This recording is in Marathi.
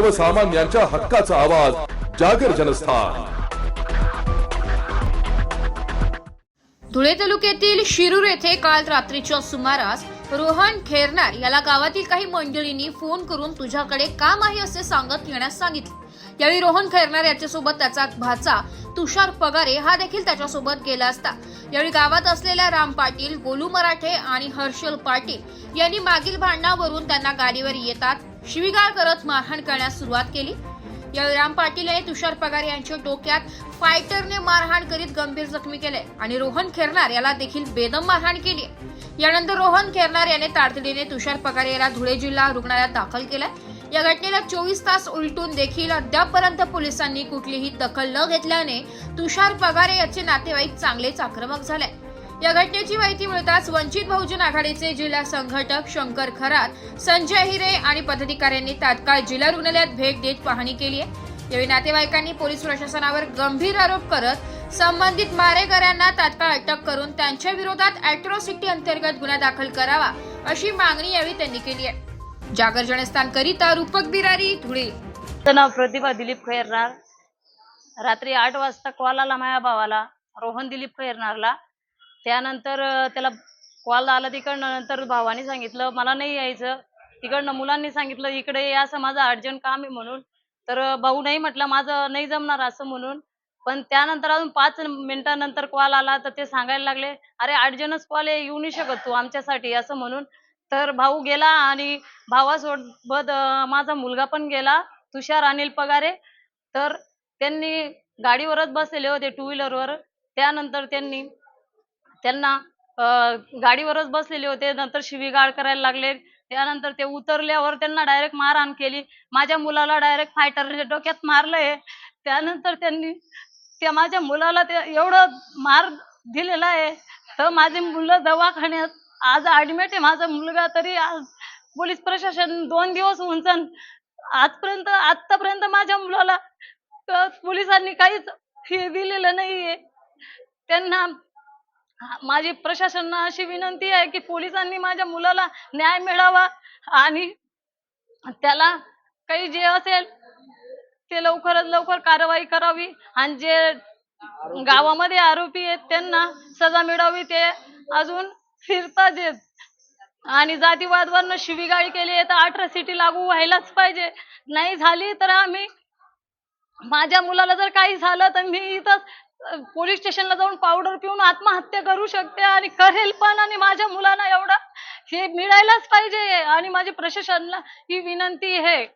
सर्वसामान्यांच्या हक्काचा आवाज जागर जनस्थान. धुळे तालुक्यातील शिरूर येथे काल रात्रीच्या सुमारास रोहन खेरनार याला गावातील काही मंडळींनी फोन करून तुझ्याकडे काम आहे असे सांगत येण्यास सांगितले. यावेळी रोहन खैरनार याच्यासोबत त्याचा भाचा तुषार पगारे हा देखील त्याच्यासोबत गेला असता. यावेळी गावात असलेल्या राम पाटील गोलू मराठे आणि हर्षल पाटील यांनी मागील भांडणावरून त्यांना गाडीवर येतात शिवीगाळ करत मारहाण करण्यास सुरुवात केली. यावेळी राम पाटील यांनी तुषार पगार यांच्या डोक्यात फायटरने मारहाण करीत गंभीर जखमी केले आणि रोहन खेरनार याला देखील बेदम मारहाण केली. यानंतर रोहन खेरनार याने तातडीने तुषार पगार याला धुळे जिल्हा रुग्णालयात दाखल केलंय या घटनेला चोवीस तास उलटून देखील अद्यापपर्यंत पोलिसांनी कुठलीही दखल न घेतल्याने तुषार पगारे याचे नातेवाईक चांगलेच आक्रमक झाले. या घटनेची माहिती मिळताच वंचित बहुजन आघाडीचे जिल्हा संघटक शंकर खरात संजय हिरे आणि पदाधिकाऱ्यांनी तात्काळ जिल्हा रुग्णालयात भेट देत पाहणी केली आहे. यावेळी नातेवाईकांनी पोलीस प्रशासनावर गंभीर आरोप करत संबंधित मारेकऱ्यांना तात्काळ अटक करून त्यांच्या विरोधात अॅट्रॉसिटी अंतर्गत गुन्हा दाखल करावा अशी मागणी यावेळी त्यांनी केली आहे. जागर जनस्थान करिता रूपक बिरारी धुळे. नाव प्रतिभा दिलीप खैरनार. रात्री आठ वाजता कॉल आला माझ्या भावाला रोहन दिलीप खैरनारला. त्यानंतर त्याला कॉल आला तिकडनं नंतर भावाने सांगितलं मला नाही यायचं. तिकडनं मुलांनी सांगितलं इकडे या असं माझं अर्जंट काम आहे म्हणून. तर भाऊ नाही म्हटलं माझं नाही जमणार असं म्हणून. पण त्यानंतर अजून पाच मिनिटानंतर कॉल आला तर ते सांगायला लागले अरे अर्जंटच कॉल आहे येऊ नाही शकत तू आमच्यासाठी असं म्हणून. तर भाऊ गेला आणि भावासोबत माझा मुलगा पण गेला तुषार अनिल पगारे. तर त्यांनी गाडीवरच बसलेले होते टू व्हीलरवर त्यानंतर त्यांनी त्यांना गाडीवरच बसलेले होते. नंतर शिवीगाळ करायला लागले. त्यानंतर ते उतरल्यावर त्यांना डायरेक्ट मारहाण केली. माझ्या मुलाला डायरेक्ट फायटरने डोक्यात मारलंय. त्यानंतर त्यांनी त्या माझ्या मुलाला ते एवढं मार दिलेला आहे. तर माझी मुलं दवाखान्यात आज ऍडमिट आहे. माझा मुलगा तरी आज पोलीस प्रशासन दोन दिवस होऊन सन आजपर्यंत आतापर्यंत माझ्या मुलाला पोलिसांनी काहीच हे दिलेलं नाहीये. त्यांना माझी प्रशासनाला अशी विनंती आहे की पोलिसांनी माझ्या मुलाला न्याय मिळावा आणि त्याला काही जे असेल ते लवकरात लवकर कारवाई करावी आणि जे गावामध्ये आरोपी आहेत त्यांना सजा मिळावी ते अजून फिरतात येत आणि जातीवादवरनं शिवीगाळी केली आहे तर अठरासिटी लागू व्हायलाच पाहिजे. नाही झाली तर आम्ही माझ्या मुलाला जर काही झालं तर मी इथं पोलीस स्टेशनला जाऊन पावडर पिऊन आत्महत्या करू शकते आणि करेल पण आणि माझ्या मुलांना एवढं हे मिळायलाच पाहिजे. आणि माझी प्रशासनाला ही विनंती आहे.